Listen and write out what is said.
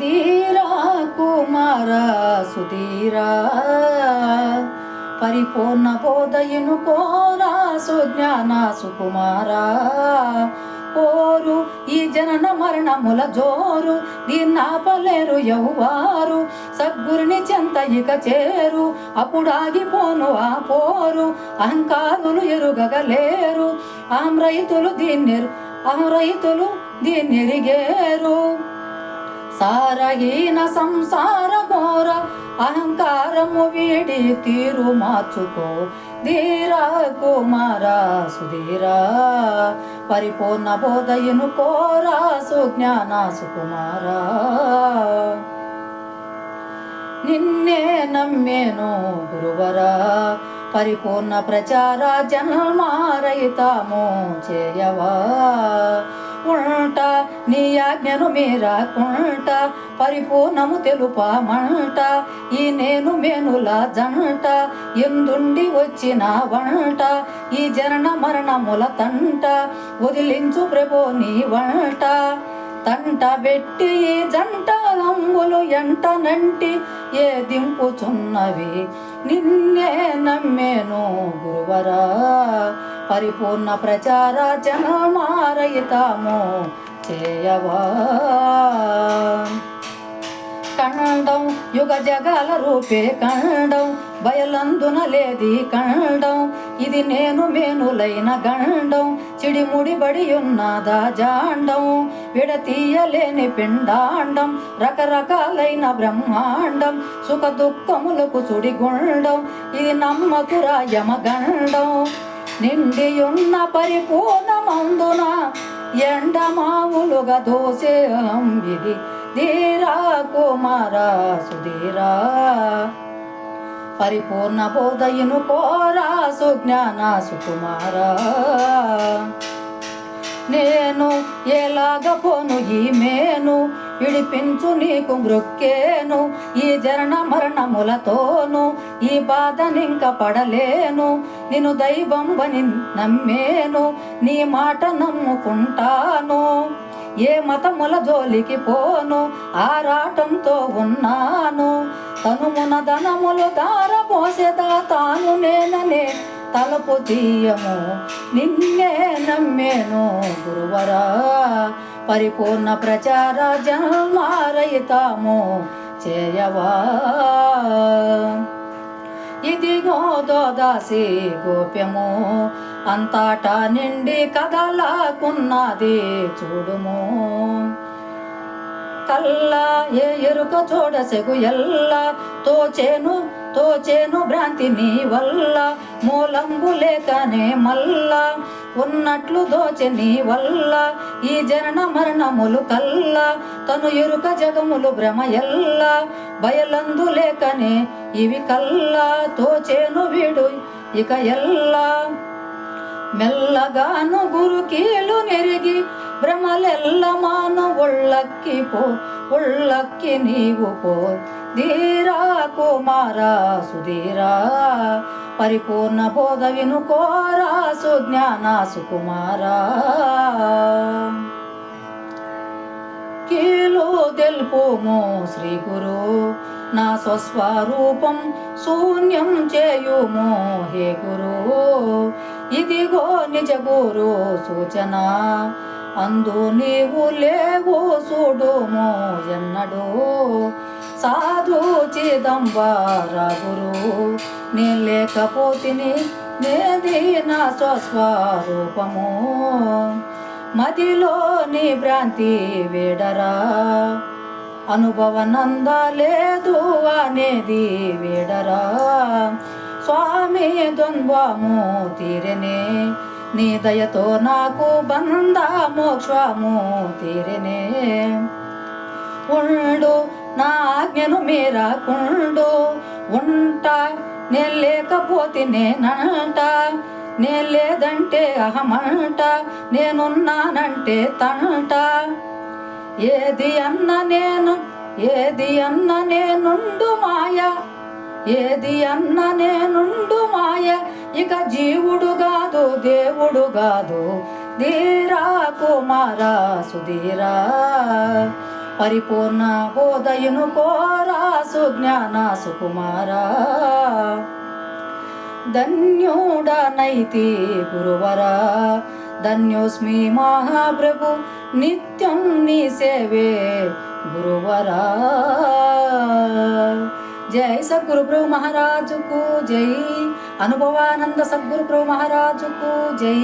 ధీరా కుమార సుధీరా. పరిపూర్ణ బోధయును కోరా సుజ్ఞాన సుకుమారా. పోరు ఈ జనన మరణముల జోరు దీన్నాపలేరు యౌవారు. సద్గురుని చెంత ఇక చేరు అప్పుడాగిపోను ఆ పోరు. అహంకారులు ఎరుగగలేరు ఆమ్రైతులు దీన్ని దీన్నెరు ఆం రైతులు దీన్నెరిగేరు సారహీన సంసార ఘోర అహంకారము వీడి తీరు మార్చుకో. ధీరా కుమార సుధీరా పరిపూర్ణ బోధయును కోరా సుజ్ఞాన సుకుమారా. నిన్నే నమ్మేను గురువరా పరిపూర్ణ ప్రచార జన్మారయితాము చేయవా. కుంట నీ ఆజ్ఞను మీరాకుంట పరిపూర్ణము తెలుపమంట. ఈ నేను మేనుల జంట ఎందుండి వచ్చిన వంట. ఈ జనన మరణముల తంట వదిలించు ప్రభో నీ వంట. తంట పెట్టి ఈ జంట అంబులు ఎంటనంటి ఏ దింపుచున్నవి నిన్నే నమ్మేను గురువరా. పరిపూర్ణ ప్రచార జనమారయితాము చేయవా? కండం యుగ జగాల రూపే కండం బయలందున లేది కండం. ఇది నేను మేనులైన గండం. చిడిముడిబడి ఉన్నదా జాండం. విడతీయలేని పిండాండం. రకరకాలైన బ్రహ్మాండం. సుఖ దుఃఖములకు సుడిగుండం. ఇది నమ్మకురా యమగండం. నిండియున్న పరిపూర్ణమందున ఎండమావులుగా దోసే ఇది ధీరా కుమారా సుధీరా. పరిపూర్ణ బోధయును కోరా సుజ్ఞాన సుకుమారా. నేను ఎలాగ పోను ఈ మేను? విడిపించు నీకు మృక్కేను? ఈ జరణ మరణములతోను ఈ బాధనింక పడలేను? నిన్ను దైవంబని నమ్మేను? నీ మాట నమ్ముకుంటాను? ఏ మతముల జోలికి పోను? ఆరాటంతో ఉన్నాను? తనుమున ధనములు దారపోసేదా తాను నేననే తలపు తీయము. నిన్నే నమ్మేను గురువరా. పరిపూర్ణ ప్రచార జన్మారయితాము చేయవా. ఇదిగో దోదాసి గోప్యము అంతటా నిండి కదలాకున్నది చూడుము. కల్లా ఏ ఎరుక చూడసెగు ఎల్ల. తోచేను తోచేను భ్రాంతి నీ వల్ల. మూలంబు లేకనే మల్ల. ఉన్నట్లు దోచె నీ వల్ల. ఈ జనన మరణములు కల్లా. తను ఎరుక జగములు భ్రమ ఎల్లా. బయలందు లేకనే ఇవి కల్లా. తోచేను వీడు ఇక ఎల్లా. మెల్లగాను గురుకీలు నెరిగి భ్రమలెల్ల మాను ఒళ్ళక్కి పో ఒళ్ళక్కి నీవు పో. ధీరా కుమారా సుధీరా పరిపూర్ణ బోధ విను కోరా సుజ్ఞాన సుకుమారా. కీలో తెలుపుము శ్రీ గురు నా స్వస్వరూపం శూన్యం చేయుము హే గురు. ఇదిగో నిజ గురు సూచన అందు నీవు లేవు చూడుము ఎన్నడు. సాధు చిదంబర నీ లేకపోతిని నేది నా స్వస్వరూపము. మదిలోని భ్రాంతి వేడరా. అనుభవనంద లేదు అనేది వేడరా. స్వామి ద్వంద్వము తీరనే. నీ దయతో నాకు బంధ మోక్షము తీరినే. ఉండు నా ఆజ్ఞను మీరాకుండు ఉంట నేను లేకపోతే నేనంట. నే లేదంటే అహమంట. నేనున్నానంటే తంట. ఏది అన్న నేను ఏది అన్న నేనుండు మాయ. ఏది అన్న నేనుండు మాయ. ఇక జీవుడు కాదు దేవుడు కాదు. ధీరా కుమారా సుధీరా. పరిపూర్ణ హోదయును కోరా సుజ్ఞాన సుకుమారా. ధన్యుడనైతి గురువరా ధన్యోస్మి మహాప్రభు నిత్యం నీ సేవే గురువరా. జై సద్గురు ప్రభు మహారాజుకు జై. అనుభవానంద సద్గురు ప్రభు మహారాజుకు జై.